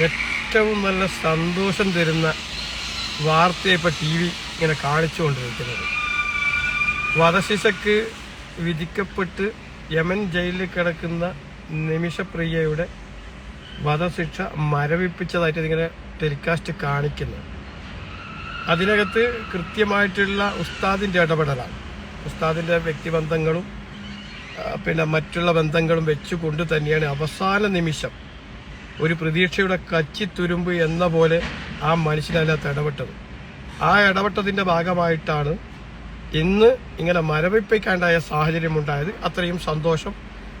ഏറ്റവും നല്ല സന്തോഷം തരുന്ന വാർത്തയെ ഇപ്പോൾ ടി വി ഇങ്ങനെ കാണിച്ചുകൊണ്ടിരിക്കുന്നത്. വധശിശക്ക് വിധിക്കപ്പെട്ട് യമൻ ജയിലിൽ കിടക്കുന്ന നിമിഷപ്രിയയുടെ വധശിക്ഷ മരവിപ്പിച്ചതായിട്ട് ഇതിങ്ങനെ ടെലികാസ്റ്റ് കാണിക്കുന്നു. അതിനകത്ത് കൃത്യമായിട്ടുള്ള ഉസ്താദിന്റെ ഇടപെടലാണ്. ഉസ്താദിന്റെ വ്യക്തിബന്ധങ്ങളും പിന്നെ മറ്റുള്ള ബന്ധങ്ങളും വെച്ചുകൊണ്ട് തന്നെയാണ് അവസാന നിമിഷം ഒരു പ്രതീക്ഷയുടെ കച്ചിത്തുരുമ്പ് എന്ന പോലെ ആ മനുഷ്യനകത്ത് ഇടപെട്ടത്. ആ ഇടപെട്ടതിന്റെ ഭാഗമായിട്ടാണ് ഇന്ന് ഇങ്ങനെ മരവിപ്പിക്കാണ്ടായ സാഹചര്യം ഉണ്ടായത് അത്രയും സന്തോഷം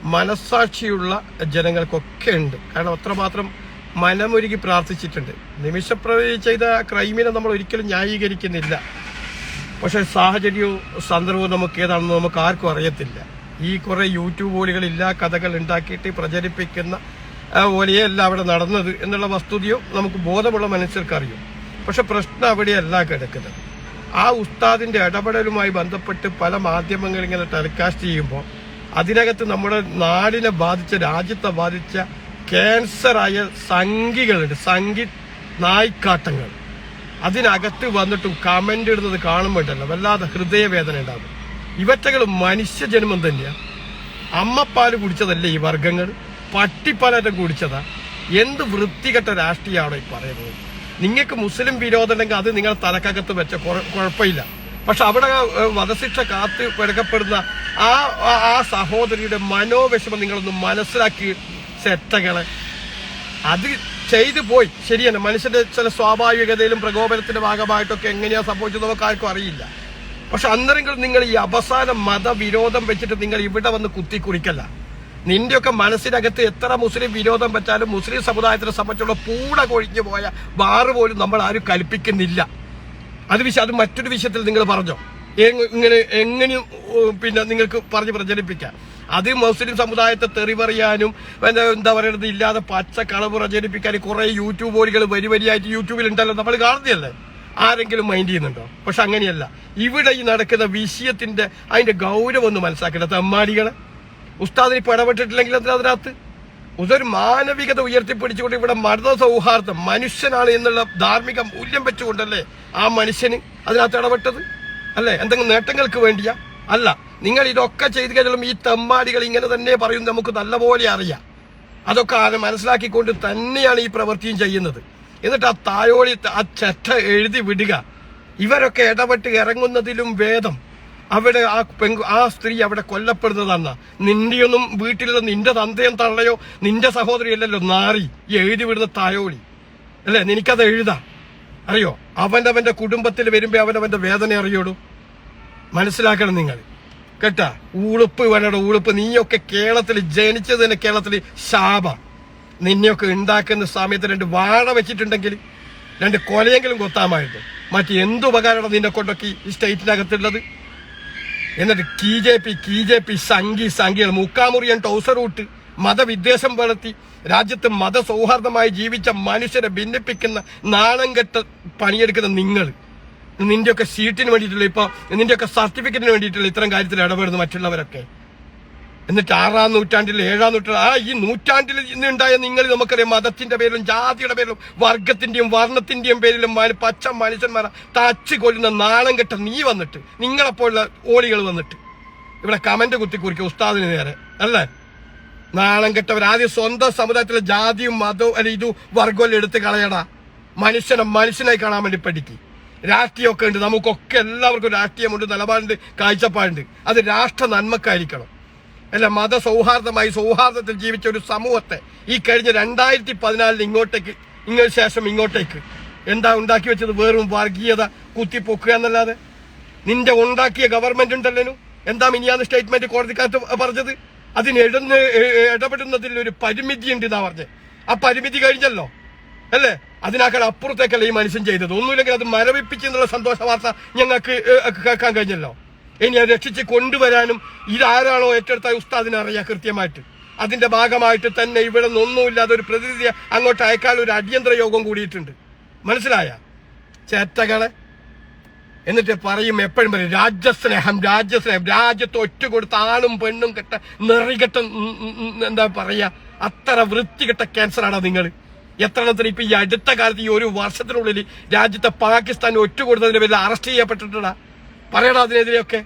മനസ്സാക്ഷിയുള്ള ജനങ്ങൾക്കൊക്കെ ഉണ്ട്. കാരണം അത്രമാത്രം മനമൊരുക്കി പ്രാർത്ഥിച്ചിട്ടുണ്ട്. നിമിഷപ്രവി ചെയ്ത ക്രൈമിനെ നമ്മൾ ഒരിക്കലും ന്യായീകരിക്കുന്നില്ല. പക്ഷെ സാഹചര്യവും സന്ദർഭവും നമുക്ക് ഏതാണെന്ന് നമുക്ക് ആർക്കും അറിയത്തില്ല. ഈ കുറേ യൂട്യൂബ് പോലുകളില്ല കഥകൾ ഉണ്ടാക്കിയിട്ട് പ്രചരിപ്പിക്കുന്ന പോലെയല്ല അവിടെ നടന്നത് എന്നുള്ള വസ്തുതയോ നമുക്ക് ബോധമുള്ള മനുഷ്യർക്ക് അറിയും പക്ഷെ പ്രശ്നം അവിടെയല്ല കിടക്കുന്നത്. ആ ഉസ്താദിന്റെ ഇടപെടലുമായി ബന്ധപ്പെട്ട് പല മാധ്യമങ്ങൾ ഇങ്ങനെ ടെലികാസ്റ്റ് ചെയ്യുമ്പോൾ അതിനകത്ത് നമ്മുടെ നാടിനെ ബാധിച്ച രാജ്യത്തെ ബാധിച്ച ക്യാൻസറായ സംഖികളുണ്ട് സംഖി നായ്ക്കാട്ടങ്ങൾ. അതിനകത്ത് വന്നിട്ടും കമന്റ് ഇടുന്നത് കാണുമ്പോഴല്ല വല്ലാതെ ഹൃദയവേദന ഉണ്ടാകും. ഇവറ്റകൾ മനുഷ്യജന്മം തന്നെയാണ് അമ്മപ്പാൽ കുടിച്ചതല്ലേ ഈ വർഗങ്ങൾ പട്ടിപ്പാലറ്റം കുടിച്ചതാ. എന്ത് വൃത്തികെട്ട രാഷ്ട്രീയമാണോ ഈ പറയുന്നത്. നിങ്ങൾക്ക് മുസ്ലിം വിരോധം ഉണ്ടെങ്കിൽ അത് നിങ്ങൾ തലക്കകത്ത് വെച്ച കുഴ- കുഴപ്പമില്ല. പക്ഷെ അവിടെ വധശിക്ഷ കാത്ത് പെടുക്കപ്പെടുന്ന ആ ആ- ആ സഹോദരിയുടെ മനോവിഷമം നിങ്ങളൊന്ന് മനസ്സിലാക്കി സെറ്റകളെ. അത് ചെയ്തു പോയി. ശരിയാണ് മനുഷ്യന്റെ ചില സ്വാഭാവികതയിലും പ്രകോപനത്തിന്റെ ഭാഗമായിട്ടൊക്കെ എങ്ങനെയാ സംഭവിച്ചത് നമുക്ക് ആർക്കും അറിയില്ല. പക്ഷെ അന്നേരം നിങ്ങൾ ഈ അവസാന മതവിരോധം വെച്ചിട്ട് നിങ്ങൾ ഇവിടെ വന്ന് കുത്തി കുറിക്കല്ല നിന്റെയൊക്കെ മനസ്സിനകത്ത് എത്ര മുസ്ലിം വിരോധം വെച്ചാലും മുസ്ലിം സമുദായത്തിനെ സംബന്ധിച്ചുള്ള പൂട കൊഴിഞ്ഞു പോയ വാറ് പോലും നമ്മൾ ആരും കൽപ്പിക്കുന്നില്ല. അത് വിഷയം അത് മറ്റൊരു വിഷയത്തിൽ നിങ്ങൾ പറഞ്ഞോ? ഇങ്ങനെ എങ്ങനെയും പിന്നെ നിങ്ങൾക്ക് പറഞ്ഞ് പ്രചരിപ്പിക്കാം. അത് മുസ്ലിം സമുദായത്തെ തെറി പറയാനും പിന്നെ എന്താ പറയുന്നത് ഇല്ലാതെ പച്ച കളവ് പ്രചരിപ്പിക്കാനും കുറെ യൂട്യൂബുകൾ വരി വരിയായിട്ട് യൂട്യൂബിൽ ഉണ്ടല്ലോ നമ്മൾ കാണുന്നതല്ലേ ആരെങ്കിലും മൈൻഡ് ചെയ്യുന്നുണ്ടോ? പക്ഷെ അങ്ങനെയല്ല. ഇവിടെ ഈ നടക്കുന്ന വിഷയത്തിന്റെ അതിന്റെ ഗൗരവം ഒന്ന് മനസ്സിലാക്കേണ്ട തെമ്മാടികളെ ഉസ്താദിന് ഇപ്പൊ ഇടപെട്ടിട്ടില്ലെങ്കിൽ അതിന് അതിനകത്ത്? ഇതൊരു മാനവികത ഉയർത്തിപ്പിടിച്ചുകൊണ്ട് ഇവിടെ മത സൗഹാർദ്ദം മനുഷ്യനാണ് എന്നുള്ള ധാർമ്മിക മൂല്യം വെച്ചുകൊണ്ടല്ലേ ആ മനുഷ്യന് അതിനകത്ത് ഇടപെട്ടത്? അല്ലേ? എന്തെങ്കിലും നേട്ടങ്ങൾക്ക് വേണ്ടിയാ? അല്ല. നിങ്ങൾ ഇതൊക്കെ ചെയ്തു കഴിഞ്ഞാലും ഈ തെമ്മാടികൾ ഇങ്ങനെ തന്നെ പറയും നമുക്ക് നല്ലപോലെ അറിയാം. അതൊക്കെ ആരെ മനസ്സിലാക്കിക്കൊണ്ട് തന്നെയാണ് ഈ പ്രവൃത്തിയും ചെയ്യുന്നത്. എന്നിട്ട് ആ തായോളി ആ ചെറ്റ എഴുതി വിടുക. ഇവരൊക്കെ ഇടപെട്ട് ഇറങ്ങുന്നതിലും വേദം. അവിടെ ആ പെങ്കു ആ സ്ത്രീ അവിടെ കൊല്ലപ്പെടുന്നതാണ് നിന്റെയൊന്നും വീട്ടിലുള്ള നിന്റെ തന്തയും തള്ളയോ നിന്റെ സഹോദരിയല്ലല്ലോ നാറി ഈ എഴുതി വിടുന്ന തായോളി. അല്ലേ? നിനക്കത് എഴുതാ. അറിയോ? അവനവന്റെ കുടുംബത്തിൽ വരുമ്പോ അവനവന്റെ വേദന അറിയോളൂ മനസ്സിലാക്കണം നിങ്ങൾ. കേട്ടാ? ഊളുപ്പ് വേണട ഊളുപ്പ് നീയൊക്കെ കേരളത്തിൽ ജനിച്ചത് തന്നെ കേരളത്തിൽ ശാപ. നിന്നെയൊക്കെ ഉണ്ടാക്കുന്ന സമയത്ത് രണ്ട് വാഴ വെച്ചിട്ടുണ്ടെങ്കിൽ രണ്ട് കൊലയെങ്കിലും കൊത്താമായിട്ട് മറ്റ് എന്തുപകാരമാണ് നിന്നെ കൊണ്ടൊക്കെ ഈ സ്റ്റേറ്റിനകത്തുള്ളത്? എന്നിട്ട് K J P K J P Sanghi സംഘികൾ മുക്കാമുറിയൻ ടൗസർ ഊട്ട് മതവിദ്വേഷം വളർത്തി രാജ്യത്ത് മതസൗഹാർദ്ദമായി ജീവിച്ച മനുഷ്യരെ ഭിന്നിപ്പിക്കുന്ന നാണം കെട്ട പണിയെടുക്കുന്ന നിങ്ങൾ. നിന്റെയൊക്കെ സീറ്റിന് വേണ്ടിയിട്ടുള്ള ഇപ്പൊ നിന്റെയൊക്കെ സർട്ടിഫിക്കറ്റിന് വേണ്ടിയിട്ടുള്ള ഇത്തരം കാര്യത്തിൽ ഇടപെടുന്ന മറ്റുള്ളവരൊക്കെ. എന്നിട്ട് ആറാം നൂറ്റാണ്ടിൽ ഏഴാം നൂറ്റാണ്ട് ആ ഈ നൂറ്റാണ്ടിൽ ഇന്നുണ്ടായ നിങ്ങൾ നമുക്കറിയാം മതത്തിന്റെ പേരിലും ജാതിയുടെ പേരിലും വർഗത്തിന്റെയും വർണത്തിന്റെയും പേരിലും പച്ച മനുഷ്യന്മാരെ തച്ച് കൊല്ലുന്ന നാണം കെട്ട നീ വന്നിട്ട് നിങ്ങളെപ്പോലുള്ള ഓളികൾ വന്നിട്ട്. ഇവിടെ കമന്റ് കുത്തി കുറിക്കും ഉസ്താദിന് നേരെ അല്ലേ? നാണം കെട്ടവർ ആദ്യം സ്വന്തം സമുദായത്തിലെ ജാതിയും മതവും അല്ലെ ഇതും വർഗവും എടുത്ത് കളയടാ. മനുഷ്യനെ മനുഷ്യനായി കാണാൻ വേണ്ടി പഠിക്കും. രാഷ്ട്രീയമൊക്കെ ഉണ്ട് നമുക്കൊക്കെ എല്ലാവർക്കും രാഷ്ട്രീയമുണ്ട് നിലപാടുണ്ട് കാഴ്ചപ്പാടുണ്ട്. അത് രാഷ്ട്ര നന്മക്കായിരിക്കണം. അല്ല മത സൗഹാർദ്ദമായി സൗഹാർദ്ദത്തിൽ ജീവിച്ച ഒരു സമൂഹത്തെ ഈ കഴിഞ്ഞ രണ്ടായിരത്തി പതിനാലിന് ഇങ്ങോട്ടേക്ക് ഇങ്ങനെ ശേഷം ഇങ്ങോട്ടേക്ക് എന്താ ഉണ്ടാക്കി വെച്ചത്? വെറും വർഗീയത കുത്തിപ്പൊക്കുക എന്നല്ലാതെ. നിന്റെ ഉണ്ടാക്കിയ ഗവൺമെന്റ് ഉണ്ടല്ലോ എന്താ മിനിയാന്ന് സ്റ്റേറ്റ്മെന്റ് കോടതിക്കകത്ത് പറഞ്ഞത്? അതിന് എഴുന്ന് ഇടപെടുന്നതിൽ ഒരു പരിമിതി ഉണ്ട് എന്നാ പറഞ്ഞത് ആ പരിമിതി കഴിഞ്ഞല്ലോ. അല്ലേ? അതിനേക്കാൾ അപ്പുറത്തേക്കല്ല ഈ മനുഷ്യൻ ചെയ്തത്. ഒന്നുമില്ലെങ്കിൽ അത് മരവിപ്പിച്ചെന്നുള്ള സന്തോഷ വാർത്ത ഞങ്ങൾക്ക് കേൾക്കാൻ കഴിഞ്ഞല്ലോ. ഇനി അത് രക്ഷിച്ച് കൊണ്ടുവരാനും ഇതാരാണോ ഏറ്റെടുത്ത ഉസ്താദിനെ അറിയാം കൃത്യമായിട്ട്. അതിന്റെ ഭാഗമായിട്ട് തന്നെ ഇവിടെ നിന്നൊന്നുമില്ലാതെ ഒരു പ്രതിനിധി അങ്ങോട്ട് അയക്കാൻ ഒരു അടിയന്തര യോഗം കൂടിയിട്ടുണ്ട്. മനസ്സിലായ? ചേറ്റകളെ എന്നിട്ട് പറയും എപ്പോഴും പറയും രാജ്യസ്നേഹം രാജ്യസ്നേഹം രാജ്യത്ത് ഒറ്റ കൊടുത്ത ആണും പെണ്ണും കെട്ട നെറികെട്ട എന്താ പറയാ അത്ര വൃത്തികെട്ട ക്യാൻസറാണോ നിങ്ങൾ എത്ര എണ്ണത്തിന് ഇപ്പൊ ഈ അടുത്ത കാലത്ത് ഈ ഒരു വർഷത്തിനുള്ളിൽ രാജ്യത്തെ പാകിസ്ഥാൻ ഒറ്റ കൊടുത്തതിന്റെ പേരിൽ അറസ്റ്റ് ചെയ്യപ്പെട്ടിട്ടുണ്ടാ പറയണോ അതിനെതിരെയൊക്കെ.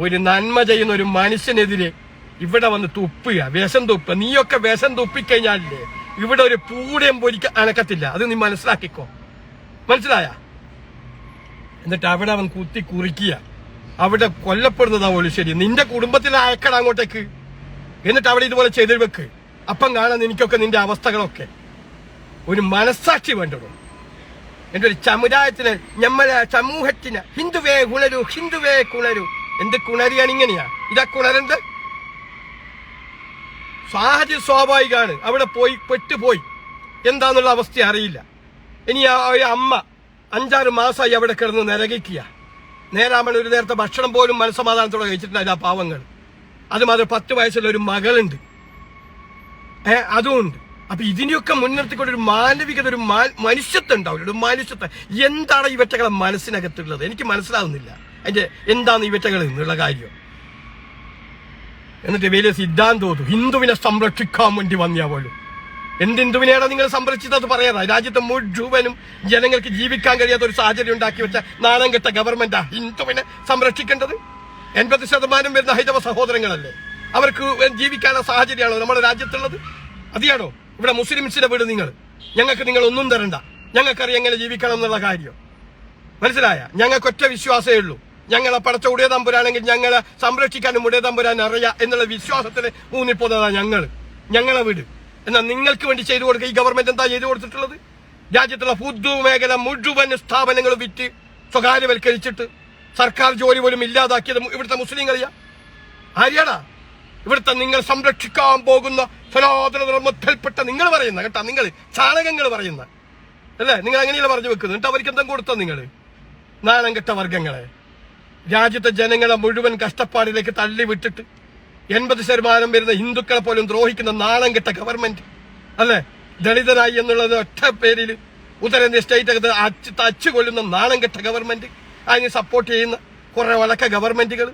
ഒരു നന്മ ചെയ്യുന്ന ഒരു മനുഷ്യനെതിരെ ഇവിടെ വന്ന് തുപ്പുക. വിഷം തുപ്പുക. നീയൊക്കെ വിഷം തുപ്പിക്കഴിഞ്ഞാലേ ഇവിടെ ഒരു പൂടയും പൊരിക്ക അനക്കത്തില്ല. അത് നീ മനസ്സിലാക്കിക്കോ. മനസ്സിലായ? എന്നിട്ട് അവിടെ അവൻ കുത്തി കുറിക്കുക. അവിടെ കൊല്ലപ്പെടുന്നതാ പോലും ശരി. നിന്റെ കുടുംബത്തിൽ അയക്കട അങ്ങോട്ടേക്ക്. എന്നിട്ട് അവിടെ ഇതുപോലെ ചെയ്തു വെക്ക്. അപ്പം കാണാൻ എനിക്കൊക്കെ നിന്റെ അവസ്ഥകളൊക്കെ. ഒരു മനസ്സാക്ഷി വേണ്ടത്. എന്റെ ഒരു സമുദായത്തിന് നമ്മളെ സമൂഹത്തിന് ഹിന്ദുവേ കുളരു ഹിന്ദുവേ കുണരു എന്ത് കുണരിയാണ് ഇങ്ങനെയാ? ഇതാ കുണരണ്ട് സാഹചര്യം സ്വാഭാവികമാണ് അവിടെ പോയി പെട്ടുപോയി. എന്താന്നുള്ള അവസ്ഥ അറിയില്ല. ഇനി ആ അമ്മ അഞ്ചാറ് മാസമായി അവിടെ കിടന്ന് നിരകിക്കുക. നേരാമൻ ഒരു നേരത്തെ ഭക്ഷണം പോലും മനസ്സമാധാനത്തോടെ കഴിച്ചിട്ടില്ല ആ പാവങ്ങൾ. അതുമാത്രം പത്ത് വയസ്സുള്ള ഒരു മകളുണ്ട്. ഏ അതുമുണ്ട് അപ്പൊ ഇതിനെയൊക്കെ മുൻനിർത്തിക്കൊണ്ട് ഒരു മാനവികത ഒരു മനുഷ്യത്വം ഉണ്ടാവില്ല. ഒരു മനുഷ്യത്വം. എന്താണ് ഈ ഇവറ്റകളെ മനസ്സിനകത്തുള്ളത്? എനിക്ക് മനസ്സിലാവുന്നില്ല. അതിന്റെ എന്താണ് വെറ്റകൾ എന്നുള്ള കാര്യം. എന്നിട്ട് വലിയ സിദ്ധാന്തവും ഹിന്ദുവിനെ സംരക്ഷിക്കാൻ വേണ്ടി വന്നിയാ പോലും. എന്ത് ഹിന്ദുവിനെയാണ് നിങ്ങൾ സംരക്ഷിച്ചത് പറയാതെ രാജ്യത്തെ മുഴുവനും ജനങ്ങൾക്ക് ജീവിക്കാൻ കഴിയാത്ത ഒരു സാഹചര്യം ഉണ്ടാക്കി വെച്ച നാണം കെട്ട ഗവൺമെന്റാ ഹിന്ദുവിനെ സംരക്ഷിക്കേണ്ടത്? എൺപത് ശതമാനം വരുന്ന ഹൈന്ദവ സഹോദരങ്ങളല്ലേ? അവർക്ക് ജീവിക്കാനുള്ള സാഹചര്യമാണോ നമ്മുടെ രാജ്യത്തുള്ളത്? അതിയാണോ? ഇവിടെ മുസ്ലിംസിനെ വീട് നിങ്ങൾ. ഞങ്ങൾക്ക് നിങ്ങൾ ഒന്നും തരണ്ട. ഞങ്ങൾക്കറിയാം എങ്ങനെ ജീവിക്കണം എന്നുള്ള കാര്യം. മനസ്സിലായ? ഞങ്ങൾക്ക് ഒറ്റ വിശ്വാസമേ ഉള്ളൂ. ഞങ്ങളെ പടച്ച ഉടയ തമ്പുരാണെങ്കിൽ ഞങ്ങളെ സംരക്ഷിക്കാനും ഉടയ തമ്പുരാൻ അറിയാം എന്നുള്ള വിശ്വാസത്തിൽ ഊന്നിപ്പോന്നതാ ഞങ്ങൾ ഞങ്ങളെ വീട്. എന്നാൽ നിങ്ങൾക്ക് വേണ്ടി ചെയ്തു കൊടുക്കുക ഈ ഗവൺമെന്റ് എന്താ ചെയ്തു കൊടുത്തിട്ടുള്ളത്? രാജ്യത്തുള്ള പൊതുമേഖല മുഴുവൻ സ്ഥാപനങ്ങൾ വിറ്റ് സ്വകാര്യവൽക്കരിച്ചിട്ട് സർക്കാർ ജോലി പോലും ഇല്ലാതാക്കിയത് ഇവിടുത്തെ മുസ്ലിങ്ങളിയാ? ആര്യാടാ? ഇവിടുത്തെ നിങ്ങൾ സംരക്ഷിക്കാൻ പോകുന്ന സനാതന ധർമ്മത്തിൽപ്പെട്ട നിങ്ങൾ പറയുന്ന കേട്ടാ നിങ്ങൾ ചാണകങ്ങൾ പറയുന്ന. അല്ലേ? നിങ്ങൾ അങ്ങനെയല്ല പറഞ്ഞു വെക്കുന്നത്? എന്നിട്ട് അവർക്ക് എന്തെങ്കിലും കൊടുത്തോ നിങ്ങൾ? നാണം കെട്ട വർഗങ്ങളെ രാജ്യത്തെ ജനങ്ങളെ മുഴുവൻ കഷ്ടപ്പാടിലേക്ക് തള്ളി വിട്ടിട്ട് എൺപത് ശതമാനം വരുന്ന ഹിന്ദുക്കളെ പോലും ദ്രോഹിക്കുന്ന നാണം കിട്ട ഗവൺമെന്റ്. അല്ലെ? ദളിതരായി എന്നുള്ളത് ഒറ്റ പേരിൽ ഉത്തരേന്ത്യ സ്റ്റേറ്റ് അച്ച് തച്ചു കൊല്ലുന്ന നാണം കെട്ട ഗവൺമെന്റ്. അതിന് സപ്പോർട്ട് ചെയ്യുന്ന കുറെ വളക്ക ഗവൺമെന്റുകൾ.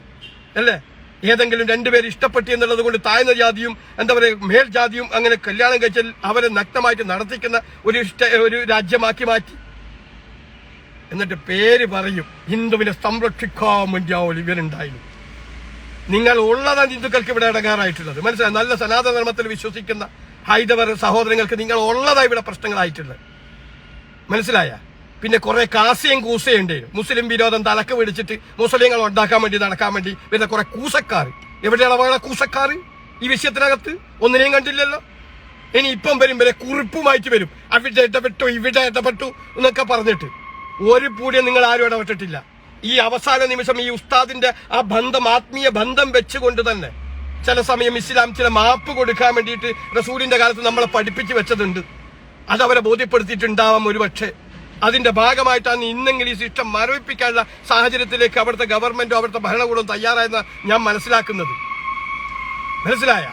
അല്ലേ? ഏതെങ്കിലും രണ്ടുപേര് ഇഷ്ടപ്പെട്ടു എന്നുള്ളത് കൊണ്ട് താഴ്ന്ന ജാതിയും എന്താ പറയുക മേൽജാതിയും അങ്ങനെ കല്യാണം കഴിച്ചാൽ അവരെ നഗ്നമായിട്ട് നടത്തിക്കുന്ന ഒരു ഒരു രാജ്യമാക്കി മാറ്റി. എന്നിട്ട് പേര് പറയും ഹിന്ദുവിനെ സംരക്ഷിക്കാൻ വേണ്ടി ആ ഇവരുണ്ടായിരുന്നു നിങ്ങൾ ഉള്ളതാണ് ഹിന്ദുക്കൾക്ക് ഇവിടെ ഇടങ്ങാറായിട്ടുള്ളത്. മനസ്സിലായി? നല്ല സനാതന ധർമ്മത്തിൽ വിശ്വസിക്കുന്ന ഹൈന്ദവർ സഹോദരങ്ങൾക്ക് നിങ്ങൾ ഉള്ളതാണ് ഇവിടെ പ്രശ്നങ്ങളായിട്ടുള്ളത്. മനസ്സിലായ? പിന്നെ കുറെ കാസിയും കൂസയും ഉണ്ട്. മുസ്ലിം വിരോധം തലക്ക് പിടിച്ചിട്ട് മുസ്ലിങ്ങൾ ഉണ്ടാക്കാൻ വേണ്ടി നടക്കാൻ വേണ്ടി വരുന്ന കുറെ കൂസക്കാർ. എവിടെയാണ് അവരുടെ കൂസക്കാർ? ഈ വിഷയത്തിനകത്ത് ഒന്നിനെയും കണ്ടില്ലല്ലോ? ഇനി ഇപ്പം വരും വരെ കുറിപ്പുമായിട്ട് വരും. അവിടെ ഇടപെട്ടു ഇവിടെ ഇടപെട്ടു എന്നൊക്കെ പറഞ്ഞിട്ട്. ഒരു പൂടിയും നിങ്ങൾ ആരും ഇടപെട്ടിട്ടില്ല ഈ അവസാന നിമിഷം ഈ ഉസ്താദിന്റെ ആ ബന്ധം ആത്മീയ ബന്ധം വെച്ചുകൊണ്ട് തന്നെ ചില സമയം ഇസ്ലാം ചില മാപ്പ് കൊടുക്കാൻ വേണ്ടിയിട്ട് റസൂലിന്റെ കാലത്ത് നമ്മളെ പഠിപ്പിച്ചു വെച്ചതുണ്ട്. അതവരെ ബോധ്യപ്പെടുത്തിയിട്ടുണ്ടാവാം ഒരുപക്ഷെ. അതിന്റെ ഭാഗമായിട്ടാണ് ഇന്നെങ്കിലും ഈ സിസ്റ്റം മരവിപ്പിക്കാനുള്ള സാഹചര്യത്തിലേക്ക് അവിടുത്തെ ഗവൺമെന്റോ അവിടുത്തെ ഭരണകൂടവും തയ്യാറായെന്ന് ഞാൻ മനസ്സിലാക്കുന്നത്. മനസ്സിലായ?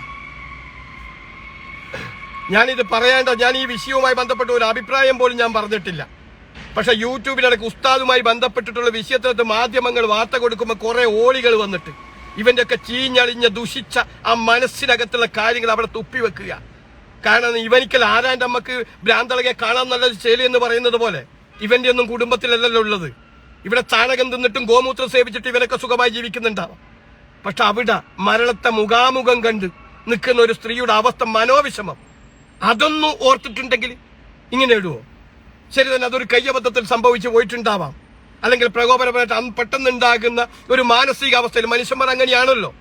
ഞാനിത് പറയേണ്ട ഞാൻ ഈ വിഷയവുമായി ബന്ധപ്പെട്ട ഒരു അഭിപ്രായം പോലും ഞാൻ പറഞ്ഞിട്ടില്ല. പക്ഷെ യൂട്യൂബിലടക്കം ഉസ്താദുമായി ബന്ധപ്പെട്ടിട്ടുള്ള വിഷയത്തിനകത്ത് മാധ്യമങ്ങൾ വാർത്ത കൊടുക്കുമ്പോൾ കുറെ ഓളികൾ വന്നിട്ട് ഇവന്റെ ഒക്കെ ചീഞ്ഞളിഞ്ഞ ദുഷിച്ച ആ മനസ്സിനകത്തുള്ള കാര്യങ്ങൾ അവിടെ തുപ്പി വെക്കുക. കാരണം ഇവനിക്കൽ ആരാന്റെ അമ്മയ്ക്ക് ഭ്രാന്തളകെ കാണാൻ നല്ലത് ശൈലി എന്ന് പറയുന്നത് പോലെ ഇവന്റെ ഒന്നും കുടുംബത്തിലല്ലല്ലോ ഉള്ളത്. ഇവിടെ ചാണകം തിന്നിട്ടും ഗോമൂത്രം സേവിച്ചിട്ട് ഇവനൊക്കെ സുഖമായി ജീവിക്കുന്നുണ്ടാവാം. പക്ഷെ അവിടെ മരണത്തെ മുഖാമുഖം കണ്ട് നിൽക്കുന്ന ഒരു സ്ത്രീയുടെ അവസ്ഥ മനോവിഷമം. അതൊന്നും ഓർത്തിട്ടുണ്ടെങ്കിൽ ഇങ്ങനെ ഇടുവോ? ശരി തന്നെ അതൊരു കയ്യബദ്ധത്തിൽ സംഭവിച്ചു പോയിട്ടുണ്ടാവാം. അല്ലെങ്കിൽ പ്രകോപനപരമായിട്ട് അന്ന് പെട്ടെന്നുണ്ടാകുന്ന ഒരു മാനസികാവസ്ഥയിൽ മനുഷ്യന്മാർ അങ്ങനെയാണല്ലോ.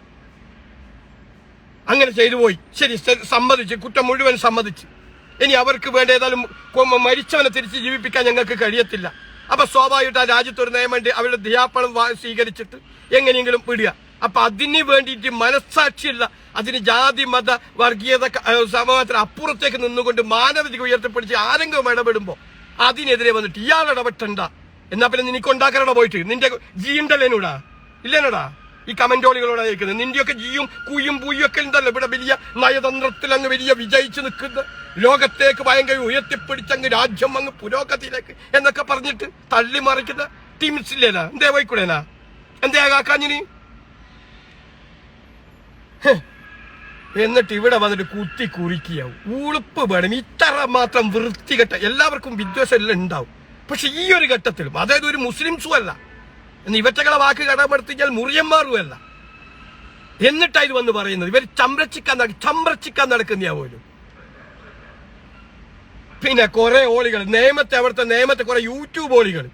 അങ്ങനെ ചെയ്തു പോയി. ശരി സമ്മതിച്ച് കുറ്റം മുഴുവൻ സമ്മതിച്ച്. ഇനി അവർക്ക് വേണ്ട ഏതായാലും മരിച്ചവനെ തിരിച്ച് ജീവിപ്പിക്കാൻ ഞങ്ങൾക്ക് കഴിയത്തില്ല. അപ്പൊ സ്വാഭാവികമായിട്ട് ആ രാജ്യത്ത് ഒരു നിയമമുണ്ട് അവരുടെ ധ്യാപനം വാ- സ്വീകരിച്ചിട്ട് എങ്ങനെയെങ്കിലും വിടുക. അപ്പൊ അതിന് വേണ്ടിയിട്ട് മനസ്സാക്ഷിയുള്ള അതിന് ജാതി മത വർഗീയത സമൂഹത്തിന് അപ്പുറത്തേക്ക് നിന്നുകൊണ്ട് മാനവിക ഉയർത്തിപ്പിടിച്ച് ആരെങ്കിലും ഇടപെടുമ്പോ അതിനെതിരെ വന്നിട്ട് ഇയാൾ ഇടപെട്ടണ്ട. എന്നാ പിന്നെ നിനക്ക് ഉണ്ടാക്കാനോടാ പോയിട്ട്? നിന്റെ ജീണ്ടല്ലേനൂടാ ഇല്ലേനോടാ ഈ കമന്റോളികളോട് കേൾക്കുന്നത്. നിന്റെയൊക്കെ ജിയും കുയും പൂയും ഒക്കെ ഉണ്ടല്ലോ ഇവിടെ വലിയ നയതന്ത്രത്തിൽ അങ്ങ് വലിയ വിജയിച്ചു നിൽക്കുന്ന. ലോകത്തേക്ക് ഭയങ്കര ഉയർത്തിപ്പിടിച്ചങ്ങ് രാജ്യം അങ്ങ് പുരോഗതിയിലേക്ക് എന്നൊക്കെ പറഞ്ഞിട്ട് തള്ളി മറിക്കുന്ന ടീംസ് ഇല്ലേനാ എന്തേ പോയിക്കൂടേനാ എന്തേ കാക്കാഞ്ഞിനി എന്നിട്ട് ഇവിടെ വന്നിട്ട് കുത്തി കുറിക്കുകയാവും. ഉളുപ്പ് വേണം. ഇത്ര മാത്രം വൃത്തികെട്ട എല്ലാവർക്കും വിദ്വേഷം എല്ലാം ഉണ്ടാവും. പക്ഷെ ഈ ഒരു ഘട്ടത്തിലും അതായത് ഒരു മുസ്ലിംസും അല്ല എന്ന് ഇവറ്റകളെ വാക്ക് കടമെടുത്തിഞ്ഞാൽ മുറിയന്മാരും അല്ല. എന്നിട്ടാ ഇത് വന്ന് പറയുന്നത്? ഇവർ ചമ്രച്ചിക്കാൻ ചമ്രച്ചിക്കാൻ നടക്കുന്നയാ പിന്നെ കുറെ ഓളികൾ നിയമത്തെ അവിടുത്തെ നിയമത്തെ കുറെ യൂട്യൂബ് ഓളികൾ.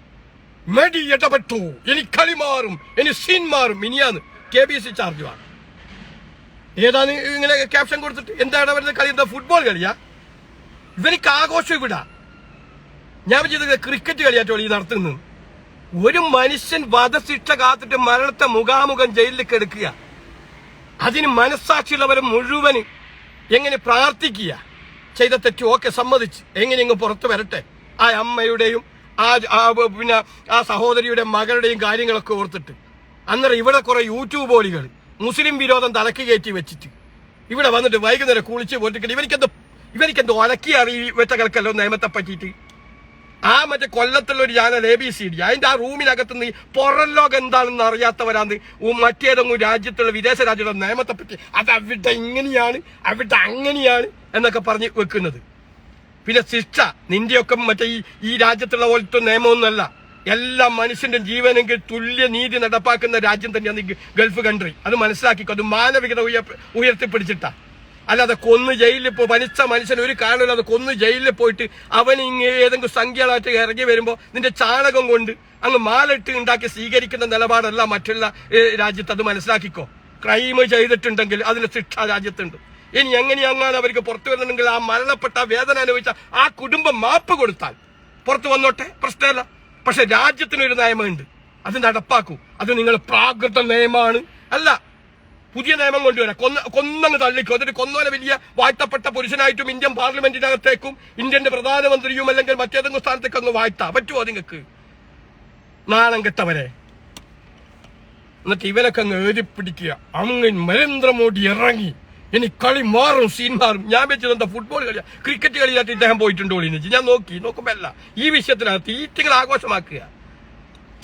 മെഡി ഇടപെട്ടു ഇനി കളി മാറും ഇനി സീൻ മാറും. ഇനിയാന്ന് കെ ബി സി ചാർജ് ചാർജുമാണ് ഏതാണ് ഇങ്ങനെ ക്യാപ്ഷൻ കൊടുത്തിട്ട് എന്താണ് അവരുടെ കളി? എന്താ ഫുട്ബോൾ കളിയാ? ഇവനിക്ക് ആഘോഷം ഇവിടെ. ഞാൻ വിചാരിച്ചത് ക്രിക്കറ്റ് കളിയാട്ടോ ഈ നടത്തുന്നത്. ഒരു മനുഷ്യൻ വധശിക്ഷ കാത്തിട്ട് മരണത്തെ മുഖാമുഖം ജയിലിൽ കെടുക്കുക. അതിന് മനസ്സാക്ഷിയുള്ളവരെ മുഴുവൻ എങ്ങനെ പ്രാർത്ഥിക്കുക? ചെയ്ത തെറ്റ് ഓക്കെ സമ്മതിച്ച് എങ്ങനെ ഇങ്ങ് പുറത്തു വരട്ടെ? ആ അമ്മയുടെയും ആ പിന്നെ ആ സഹോദരിയുടെ മകളുടെയും കാര്യങ്ങളൊക്കെ ഓർത്തിട്ട്. അന്നേരം ഇവിടെ കുറെ യൂട്യൂബ് ഓളികൾ മുസ്ലിം വിരോധം തലക്ക് കയറ്റി വെച്ചിട്ട്. ഇവിടെ വന്നിട്ട് വൈകുന്നേരം കുളിച്ച് പോയിട്ട് ഇവനിക്കെന്തോ ഇവനിക്കെന്തോ ഒലക്കി കിടക്കല്ലോ നിയമത്തെ പറ്റിയിട്ട്. ആ മറ്റേ കൊല്ലത്തുള്ള ഒരു channel A B C D അതിന്റെ ആ റൂമിനകത്ത് നിന്ന് പുറം ലോകം എന്താണെന്ന് അറിയാത്തവരാന്ന് മറ്റേതെങ്കിലും രാജ്യത്തുള്ള വിദേശ രാജ്യത്തുള്ള നിയമത്തെ പറ്റി അത് അവിടെ ഇങ്ങനെയാണ് അവിടെ അങ്ങനെയാണ് എന്നൊക്കെ പറഞ്ഞ് വെക്കുന്നത്. പിന്നെ ശിക്ഷ നിന്റെയൊക്കെ മറ്റേ ഈ ഈ രാജ്യത്തുള്ള പോലത്തെ നിയമമൊന്നുമല്ല. എല്ലാ മനുഷ്യന്റെ ജീവനെങ്കിൽ തുല്യ നീതി നടപ്പാക്കുന്ന രാജ്യം തന്നെയാണ് ഗൾഫ് കൺട്രി അത് മനസ്സിലാക്കിക്കോ അത് മാനവികത ഉയർ ഉയർത്തിപ്പിടിച്ചിട്ടാ. അല്ലാതെ കൊന്ന് ജയിലിൽ പോയി വലിച്ച മനുഷ്യൻ ഒരു കാരണമില്ലാതെ കൊന്ന് ജയിലിൽ പോയിട്ട് അവൻ ഇങ്ങ് ഏതെങ്കിലും സംഖ്യകളായിട്ട് ഇറങ്ങി വരുമ്പോൾ നിന്റെ ചാണകം കൊണ്ട് അങ്ങ് മാലിട്ട് ഉണ്ടാക്കി സ്വീകരിക്കുന്ന നിലപാടല്ല മറ്റുള്ള രാജ്യത്ത്. അത് മനസ്സിലാക്കിക്കോ. ക്രൈം ചെയ്തിട്ടുണ്ടെങ്കിൽ അതിന് ശിക്ഷ രാജ്യത്തുണ്ട്. ഇനി എങ്ങനെയാണ് അവർക്ക് പുറത്തു വരുന്നുണ്ടെങ്കിൽ ആ മരണപ്പെട്ട വേദന അനുഭവിച്ച ആ കുടുംബം മാപ്പ് കൊടുത്താൽ? പുറത്തു വന്നോട്ടെ? പ്രശ്നമല്ല. പക്ഷെ രാജ്യത്തിനൊരു നിയമമുണ്ട്. അത് നടപ്പാക്കൂ. അത് നിങ്ങൾ പ്രാകൃത നിയമമാണ്. അല്ല പുതിയ നിയമം കൊണ്ടുവരാം. കൊന്ന കൊന്നങ്ങ് തള്ളിക്കും. എന്നിട്ട് കൊന്നോലെ വലിയ വാഴ്ത്തപ്പെട്ട പുരുഷനായിട്ടും ഇന്ത്യൻ പാർലമെന്റിനകത്തേക്കും ഇന്ത്യന്റെ പ്രധാനമന്ത്രിയും അല്ലെങ്കിൽ മറ്റേതെങ്കിലും സ്ഥാനത്തേക്ക് ഒന്ന് വാഴ്ത്താം. പറ്റുമോ നിങ്ങൾക്ക്? നാണം കെട്ടവരെ. എന്നിട്ട് ഇവനൊക്കെ അങ്ങ് ഏരിപ്പിടിക്കുക പിടിക്കുക അങ്ങ് നരേന്ദ്രമോദി ഇറങ്ങി. ഇനി കളി മാറും സീൻ മാറും. ഞാൻ വെച്ചത് എന്താ ഫുട്ബോൾ കളിയാ. ക്രിക്കറ്റ് കളിയായിട്ട് ഇദ്ദേഹം പോയിട്ടുണ്ട് എന്ന് ഞാൻ നോക്കി നോക്കുമ്പോ അല്ല. ഈ വിഷയത്തിനകത്ത് ഈറ്റുകൾ ആഘോഷമാക്കുക.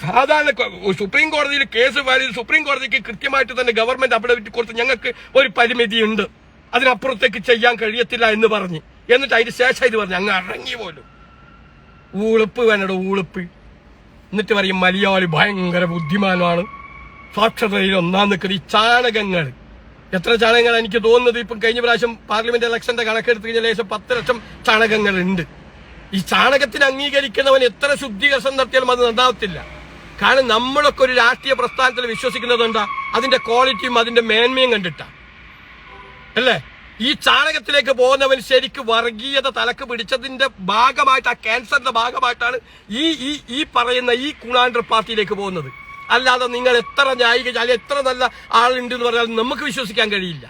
സാധാരണ സുപ്രീം കോടതിയിൽ കേസ് ഫയൽ സുപ്രീം കോടതിക്ക് കൃത്യമായിട്ട് തന്നെ ഗവൺമെന്റ് വിട്ട് കൊടുത്ത് ഞങ്ങൾക്ക് ഒരു പരിമിതിയുണ്ട്. അതിനപ്പുറത്തേക്ക് ചെയ്യാൻ കഴിയത്തില്ല എന്ന് പറഞ്ഞ്. എന്നിട്ട് അതിന് ശേഷം ഇത് പറഞ്ഞു അങ്ങ് ഇറങ്ങി പോലും. ഊളുപ്പ് വേണടോ ഊളുപ്പ്. എന്നിട്ട് പറയും മലയാളി ഭയങ്കര ബുദ്ധിമാനാണ്. സാക്ഷരതയിൽ ഒന്നാം നിൽക്കുന്ന ഈ ചാണകങ്ങൾ. എത്ര ചാണകങ്ങൾ എനിക്ക് തോന്നുന്നത്? ഇപ്പം കഴിഞ്ഞ പ്രാവശ്യം പാർലമെന്റ് ഇലക്ഷന്റെ കണക്കെടുത്ത് കഴിഞ്ഞാൽ ഏകദേശം പത്ത് ലക്ഷം ചാണകങ്ങൾ ഉണ്ട് ഈ ചാണകത്തിന് അംഗീകരിക്കുന്നവൻ എത്ര ശുദ്ധീകരണം നടത്തിയാലും അത് നന്നാവത്തില്ല. കാരണം നമ്മളൊക്കെ ഒരു രാഷ്ട്രീയ പ്രസ്ഥാനത്തിൽ വിശ്വസിക്കുന്നത് എന്താ? അതിന്റെ ക്വാളിറ്റിയും അതിന്റെ മേന്മയും കണ്ടിട്ടാ. അല്ലേ? ഈ ചാണകത്തിലേക്ക് പോകുന്നവൻ ശരിക്ക് വർഗീയത തലക്ക് പിടിച്ചതിന്റെ ഭാഗമായിട്ട് ആ ക്യാൻസറിന്റെ ഭാഗമായിട്ടാണ് ഈ ഈ പറയുന്ന ഈ കുണാണ്ടർ പാർട്ടിയിലേക്ക് പോകുന്നത്. അല്ലാതെ നിങ്ങൾ എത്ര ന്യായിക അല്ലെങ്കിൽ എത്ര നല്ല ആളുണ്ട് എന്ന് പറഞ്ഞാൽ നമുക്ക് വിശ്വസിക്കാൻ കഴിയില്ല.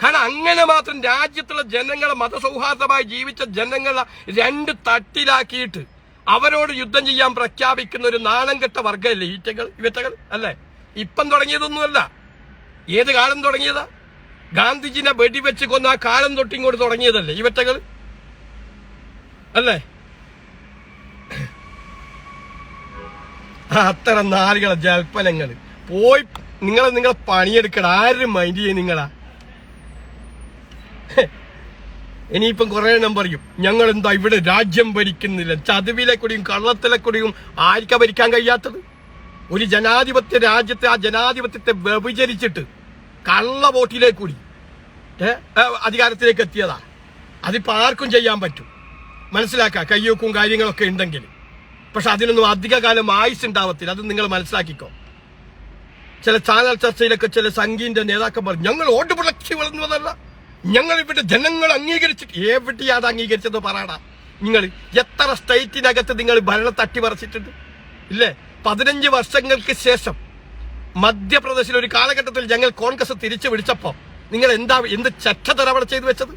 കാരണം അങ്ങനെ മാത്രം രാജ്യത്തുള്ള ജനങ്ങളെ മതസൗഹാർദ്ദമായി ജീവിച്ച ജനങ്ങളെ രണ്ട് തട്ടിലാക്കിയിട്ട് അവരോട് യുദ്ധം ചെയ്യാൻ പ്രഖ്യാപിക്കുന്ന ഒരു നാണം കെട്ട വർഗമല്ലേ ഈറ്റകൾ ഇവറ്റകൾ അല്ലേ? ഇപ്പം തുടങ്ങിയതൊന്നുമല്ല. ഏത് കാലം തുടങ്ങിയതാ? ഗാന്ധിജിനെ വെടിവെച്ച് കൊന്ന ആ കാലം തൊട്ടിങ്ങോട്ട് തുടങ്ങിയതല്ലേ ഇവറ്റകൾ അല്ലേ? അത്തരം നാലുകളെ ജൽപ്പനങ്ങൾ. പോയി നിങ്ങൾ നിങ്ങളെ പണിയെടുക്കണം. ആരും മൈൻഡ് ചെയ്യും നിങ്ങളാ. ഇനിയിപ്പം കുറെ എണ്ണം പറയും. ഞങ്ങൾ എന്താ ഇവിടെ രാജ്യം ഭരിക്കുന്നില്ല. ചതുവിലെ കൂടിയും കള്ളത്തിലെ കൂടിയും ആർക്കാ ഭരിക്കാൻ കഴിയാത്തത്? ഒരു ജനാധിപത്യ രാജ്യത്തെ ആ ജനാധിപത്യത്തെ വ്യഭിചരിച്ചിട്ട് കള്ള വോട്ടിലേക്ക് കൂടി അധികാരത്തിലേക്ക് എത്തിയതാ. അതിപ്പോ ആർക്കും ചെയ്യാൻ പറ്റും. മനസ്സിലാക്കാം? കയ്യൊക്കും കാര്യങ്ങളൊക്കെ ഉണ്ടെങ്കിൽ. പക്ഷെ അതിനൊന്നും അധികകാലം ആയുസ് ഉണ്ടാവത്തില്ല അത് നിങ്ങൾ മനസ്സിലാക്കിക്കോ. ചില ചാനൽ ചർച്ചയിലൊക്കെ ചില സംഘീന്റെ നേതാക്കന്മാർ ഞങ്ങൾ വോട്ട് പിളക്കി വളർന്നതല്ല ഞങ്ങൾ ഇവിടെ ജനങ്ങൾ അംഗീകരിച്ചിട്ട് എവിടെയാ അത് അംഗീകരിച്ചത് പറയടാ. നിങ്ങൾ എത്ര സ്റ്റേറ്റിനകത്ത് നിങ്ങൾ ഭരണം തട്ടിമറിച്ചിട്ടുണ്ട്? ഇല്ലേ? പതിനഞ്ച് വർഷങ്ങൾക്ക് ശേഷം മധ്യപ്രദേശിൽ ഒരു കാലഘട്ടത്തിൽ ഞങ്ങൾ കോൺഗ്രസ് തിരിച്ചു പിടിച്ചപ്പോ നിങ്ങൾ എന്താ എന്ത് ചെറ്റതര അവിടെ ചെയ്തു വെച്ചത്?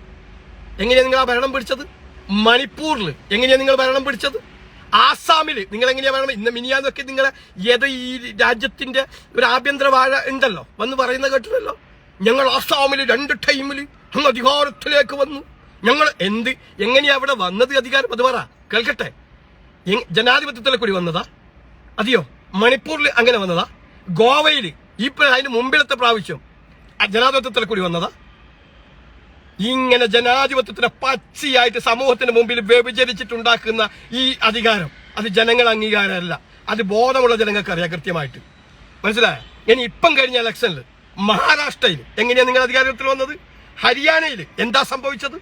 എങ്ങനെയാണ് നിങ്ങൾ ആ ഭരണം പിടിച്ചത്? മണിപ്പൂരിൽ എങ്ങനെയാണ് നിങ്ങൾ ഭരണം പിടിച്ചത്? ആസാമിൽ നിങ്ങൾ എങ്ങനെയാ പറയണം ഇന്ന് മിനിയാന്നൊക്കെ നിങ്ങളെ ഏത് ഈ രാജ്യത്തിന്റെ ഒരു ആഭ്യന്തര വാഴ ഉണ്ടല്ലോ? വന്ന് പറയുന്ന കേട്ടില്ലല്ലോ ഞങ്ങൾ ആസാമിൽ രണ്ട് ടൈമിൽ അങ്ങ് അധികാരത്തിലേക്ക് വന്നു. ഞങ്ങൾ എന്ത്? എങ്ങനെയാ അവിടെ വന്നത് അധികാരം? അത് പറ. കേൾക്കട്ടെ. ജനാധിപത്യത്തിലെ കൂടി വന്നതാ? അതെയോ? മണിപ്പൂരിൽ അങ്ങനെ വന്നതാ? ഗോവയിൽ ഈ അതിന് മുമ്പിലത്തെ പ്രാവശ്യം ജനാധിപത്യത്തിലെ കൂടി വന്നതാ? ഇങ്ങനെ ജനാധിപത്യത്തിന് പച്ചയായിട്ട് സമൂഹത്തിന് മുമ്പിൽ വ്യഭിചരിച്ചിട്ടുണ്ടാക്കുന്ന ഈ അധികാരം അത് ജനങ്ങൾ അംഗീകാരമല്ല അത് ബോധമുള്ള ജനങ്ങൾക്ക് അറിയാം കൃത്യമായിട്ട്. മനസ്സിലായ? ഇനി ഇപ്പം കഴിഞ്ഞ ഇലക്ഷനിൽ മഹാരാഷ്ട്രയിൽ എങ്ങനെയാണ് നിങ്ങൾ അധികാരത്തിൽ വന്നത്? ഹരിയാനയിൽ എന്താ സംഭവിച്ചത്?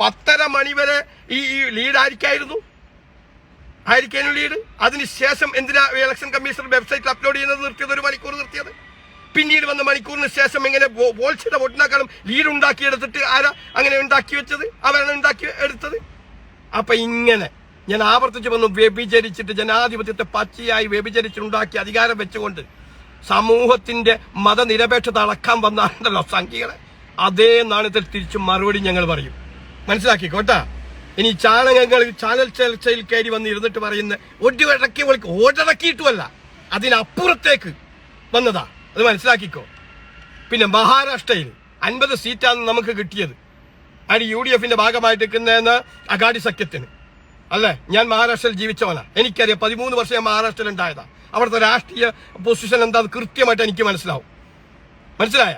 പത്തര മണിവരെ ഈ ഈ ലീഡ് ആയിരിക്കായിരുന്നു? ആയിരിക്കാനും ലീഡ് അതിനുശേഷം എന്തിനാ ഇലക്ഷൻ കമ്മീഷൻ വെബ്സൈറ്റിൽ അപ്ലോഡ് ചെയ്യുന്നത് നിർത്തിയത് ഒരു മണിക്കൂർ നിർത്തിയത്? പിന്നീട് വന്ന മണിക്കൂറിന് ശേഷം എങ്ങനെ വോൾസിയുടെ വോട്ടിനേക്കാളും ലീഡ് ഉണ്ടാക്കിയെടുത്തിട്ട് ആരാ അങ്ങനെ ഉണ്ടാക്കി വെച്ചത്? അവരാണ് ഉണ്ടാക്കി എടുത്തത്? അപ്പൊ ഇങ്ങനെ ഞാൻ ആവർത്തിച്ച് വന്നു വ്യഭിചരിച്ചിട്ട് ജനാധിപത്യത്തെ പച്ചയായി വ്യഭിചരിച്ചുണ്ടാക്കി അധികാരം വെച്ചുകൊണ്ട് സമൂഹത്തിന്റെ മതനിരപേക്ഷത അളക്കാൻ വന്നാണ്ടല്ലോ സംഖ്യകളെ അതേ നാണയത്തിൽ തിരിച്ചു മറുപടി ഞങ്ങൾ പറയും. മനസ്സിലാക്കി മനസ്സിലാക്കിക്കോട്ടാ? ഇനി ചാണകങ്ങൾ ചാനൽ ചർച്ചയിൽ കയറി വന്ന് ഇരുന്നിട്ട് പറയുന്ന ഒടിടക്കി വിളിക്ക് ഓടിടക്കിയിട്ടുമല്ല അതിനപ്പുറത്തേക്ക് വന്നതാ. അത് മനസ്സിലാക്കിക്കോ. പിന്നെ മഹാരാഷ്ട്രയിൽ അൻപത് സീറ്റാണ് നമുക്ക് കിട്ടിയത്. അതിന് യു ഡി എഫിന്റെ ഭാഗമായിട്ട് നിൽക്കുന്നതെന്ന് അഗാഡി സഖ്യത്തിന്. അല്ലേ? ഞാൻ മഹാരാഷ്ട്രയിൽ ജീവിച്ചവനാ. എനിക്കറിയാം പതിമൂന്ന് വർഷം ഞാൻ മഹാരാഷ്ട്രയിൽ ഉണ്ടായതാ. അവിടുത്തെ രാഷ്ട്രീയ പൊസിഷൻ എന്താ കൃത്യമായിട്ട് എനിക്ക് മനസ്സിലാവും. മനസ്സിലായ?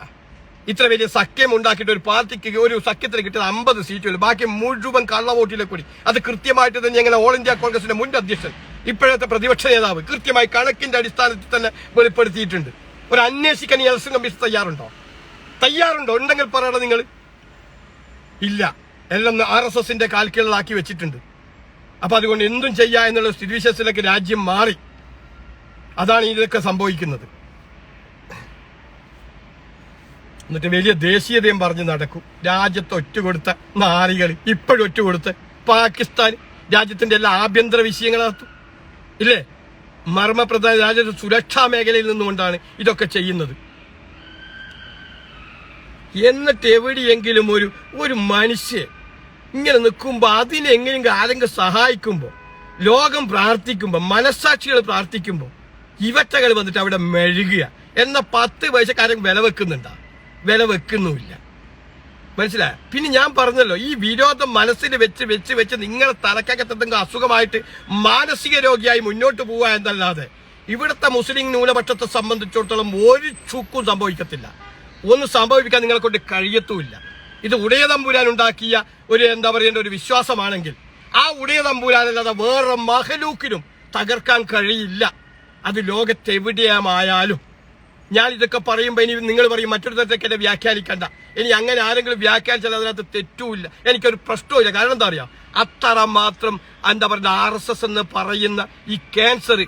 ഇത്ര വലിയ സഖ്യം ഉണ്ടാക്കിയിട്ട് ഒരു പാർട്ടിക്ക് ഒരു സഖ്യത്തിന് കിട്ടിയത് അമ്പത് സീറ്റുകൾ ബാക്കി മുഴുവൻ കള്ള വോട്ടിലെ കൂടി. അത് കൃത്യമായിട്ട് തന്നെ ഞങ്ങളെ ഓൾ ഇന്ത്യ കോൺഗ്രസിന്റെ മുൻ അധ്യക്ഷൻ ഇപ്പോഴത്തെ പ്രതിപക്ഷ നേതാവ് കൃത്യമായി കണക്കിന്റെ അടിസ്ഥാനത്തിൽ തന്നെ വെളിപ്പെടുത്തിയിട്ടുണ്ട്. ഒരു അന്വേഷിക്കാൻ ഈ എലക്ഷൻ കമ്മീഷൻ തയ്യാറുണ്ടോ? തയ്യാറുണ്ടോ? ഉണ്ടെങ്കിൽ പറയണം നിങ്ങൾ ഇല്ല. എല്ലാം ആർ എസ് എസിന്റെ കാൽക്കീഴിലാക്കി വെച്ചിട്ടുണ്ട്. അപ്പൊ അതുകൊണ്ട് എന്തും ചെയ്യാ എന്നുള്ള സ്ഥിതിവിശേഷത്തിലേക്ക് രാജ്യം മാറി. അതാണ് ഇതൊക്കെ സംഭവിക്കുന്നത്. എന്നിട്ട് വലിയ ദേശീയതയും പറഞ്ഞ് നടക്കും. രാജ്യത്ത് ഒറ്റുകൊടുത്ത നാറികൾ ഇപ്പോഴും ഒറ്റുകൊടുത്ത് പാകിസ്ഥാൻ രാജ്യത്തിന്റെ എല്ലാ ആഭ്യന്തര വിഷയങ്ങളകത്തും. ഇല്ലേ? മർമ്മപ്രധാന രാജ്യത്തെ സുരക്ഷാ മേഖലയിൽ നിന്നുകൊണ്ടാണ് ഇതൊക്കെ ചെയ്യുന്നത്. എന്നിട്ട് എവിടെയെങ്കിലും ഒരു ഒരു മനുഷ്യൻ ഇങ്ങനെ നിൽക്കുമ്പോൾ അതിനെങ്ങനെയെങ്കിലും ആരെങ്കിലും സഹായിക്കുമ്പോൾ ലോകം പ്രാർത്ഥിക്കുമ്പോൾ മനസ്സാക്ഷികൾ പ്രാർത്ഥിക്കുമ്പോൾ ഇവറ്റകൾ വന്നിട്ട് അവിടെ മെഴുകുക എന്ന പത്ത് പൈസക്കാരൻ വില വെക്കുന്നുണ്ടാ? വില വെക്കുന്നുമില്ല. മനസ്സിലായ? പിന്നെ ഞാൻ പറഞ്ഞല്ലോ ഈ വിരോധം മനസ്സിൽ വെച്ച് വെച്ച് വെച്ച് നിങ്ങളെ തലക്കകത്തെന്തെങ്കിലും അസുഖമായിട്ട് മാനസിക രോഗിയായി മുന്നോട്ട് പോവുക എന്നല്ലാതെ ഇവിടുത്തെ മുസ്ലിം ന്യൂനപക്ഷത്തെ സംബന്ധിച്ചിടത്തോളം ഒരു ചുക്കും സംഭവിക്കത്തില്ല. ഒന്നും സംഭവിക്കാൻ നിങ്ങളെ കൊണ്ട് കഴിയത്തുമില്ല. ഇത് ഉടയ തമ്പുരാൻ ഉണ്ടാക്കിയ ഒരു എന്താ പറയേണ്ട ഒരു വിശ്വാസമാണെങ്കിൽ ആ ഉടയ തമ്പുരാനല്ലാതെ വേറെ മഹലൂക്കിനും തകർക്കാൻ കഴിയില്ല. അത് ലോകത്തെവിടെയാമായാലും. ഞാൻ ഇതൊക്കെ പറയുമ്പോൾ ഇനി നിങ്ങൾ പറയും മറ്റൊരു തരത്തേക്ക് എന്നെ വ്യാഖ്യാനിക്കണ്ട. ഇനി അങ്ങനെ ആരെങ്കിലും വ്യാഖ്യാനിച്ചാൽ അതിനകത്ത് തെറ്റുമില്ല. എനിക്കൊരു പ്രശ്നവുമില്ല. കാരണം എന്താ പറയുക അത്ര മാത്രം എന്താ പറയുക ആർ എസ് എസ് എന്ന് പറയുന്ന ഈ ക്യാൻസർ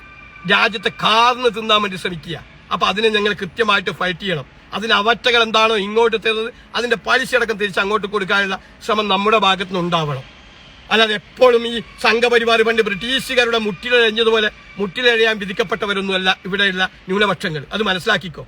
രാജ്യത്തെ കാർന്ന് തിന്നാൻ വേണ്ടി ശ്രമിക്കുക. അപ്പൊ അതിനെ ഞങ്ങൾ കൃത്യമായിട്ട് ഫൈറ്റ് ചെയ്യണം. അതിന് അവറ്റകൾ എന്താണോ ഇങ്ങോട്ട് തരുന്നത് അതിന്റെ പലിശ അടക്കം തിരിച്ച് അങ്ങോട്ട് കൊടുക്കാനുള്ള ശ്രമം നമ്മുടെ ഭാഗത്തുനിന്ന് ഉണ്ടാവണം. അല്ലാതെ എപ്പോഴും ഈ സംഘപരിവാർ പണ്ട് ബ്രിട്ടീഷുകാരുടെ മുട്ടിലഴഞ്ഞതുപോലെ മുട്ടിലഴയാൻ വിധിക്കപ്പെട്ടവരൊന്നുമല്ല ഇവിടെയുള്ള ന്യൂനപക്ഷങ്ങൾ. അത് മനസ്സിലാക്കിക്കോ.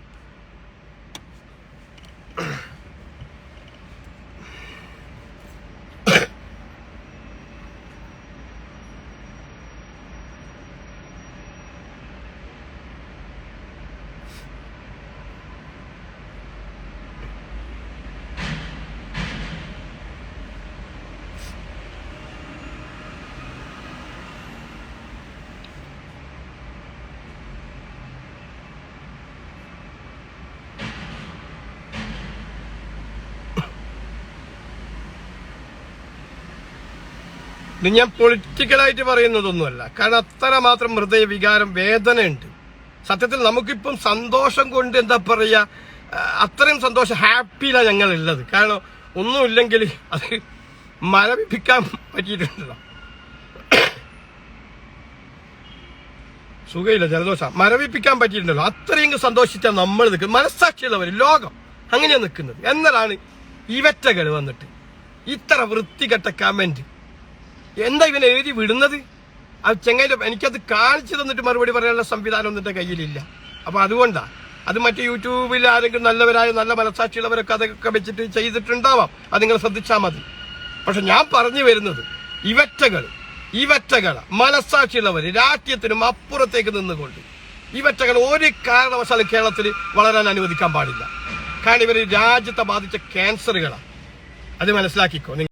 ഇത് ഞാൻ പൊളിറ്റിക്കലായിട്ട് പറയുന്നതൊന്നുമല്ല. കാരണം അത്ര മാത്രം ഹൃദയ വികാരം വേദനയുണ്ട്. സത്യത്തിൽ നമുക്കിപ്പം സന്തോഷം കൊണ്ട് എന്താ പറയുക അത്രയും സന്തോഷം ഹാപ്പിയിലാണ് ഞങ്ങൾ ഉള്ളത് കാരണം ഒന്നുമില്ലെങ്കിൽ അത് മരവിപ്പിക്കാൻ പറ്റിയിട്ടുണ്ടല്ലോ. സുഖയില്ല ജലദോഷം. മരവിപ്പിക്കാൻ പറ്റിയിട്ടുണ്ടല്ലോ. അത്രയും സന്തോഷിച്ചാൽ നമ്മൾ നിൽക്കുന്നത്. മനസ്സാക്ഷിയുള്ളവർ ലോകം അങ്ങനെയാണ് നിൽക്കുന്നത്. എന്നാലാണ് ഇവറ്റകൾ വന്നിട്ട് ഇത്ര വൃത്തികെട്ട കമന്റ് എന്താ ഇവനെ എഴുതി വിടുന്നത്? ആ ചെങ്ങൈന്റെ എനിക്കത് കാണിച്ചു തന്നിട്ട് മറുപടി പറയാനുള്ള സംവിധാനം ഒന്നും എന്റെ കയ്യിലില്ല. അപ്പോൾ അതുകൊണ്ടാണ് അത് മറ്റു യൂട്യൂബിൽ ആരെങ്കിലും നല്ലവരായ നല്ല മനസാക്ഷിയുള്ളവരൊക്കെ അതൊക്കെ വെച്ചിട്ട് ചെയ്തിട്ടുണ്ടാവാം. അത് നിങ്ങൾ ശ്രദ്ധിച്ചാൽ മതി. പക്ഷെ ഞാൻ പറഞ്ഞു വരുന്നത് ഇവറ്റകൾ ഇവറ്റകൾ മനസാക്ഷിയുള്ളവർ രാഷ്ട്രീയത്തിനും അപ്പുറത്തേക്ക് നിന്നുകൊണ്ട്. ഇവറ്റകൾ ഒരു കാരണവശാലും കേരളത്തിൽ വളരാൻ അനുവദിക്കാൻ പാടില്ല. കാരണം ഇവർ രാജ്യത്തെ ബാധിച്ച ക്യാൻസറുകളാണ് അത് മനസ്സിലാക്കിക്കോ.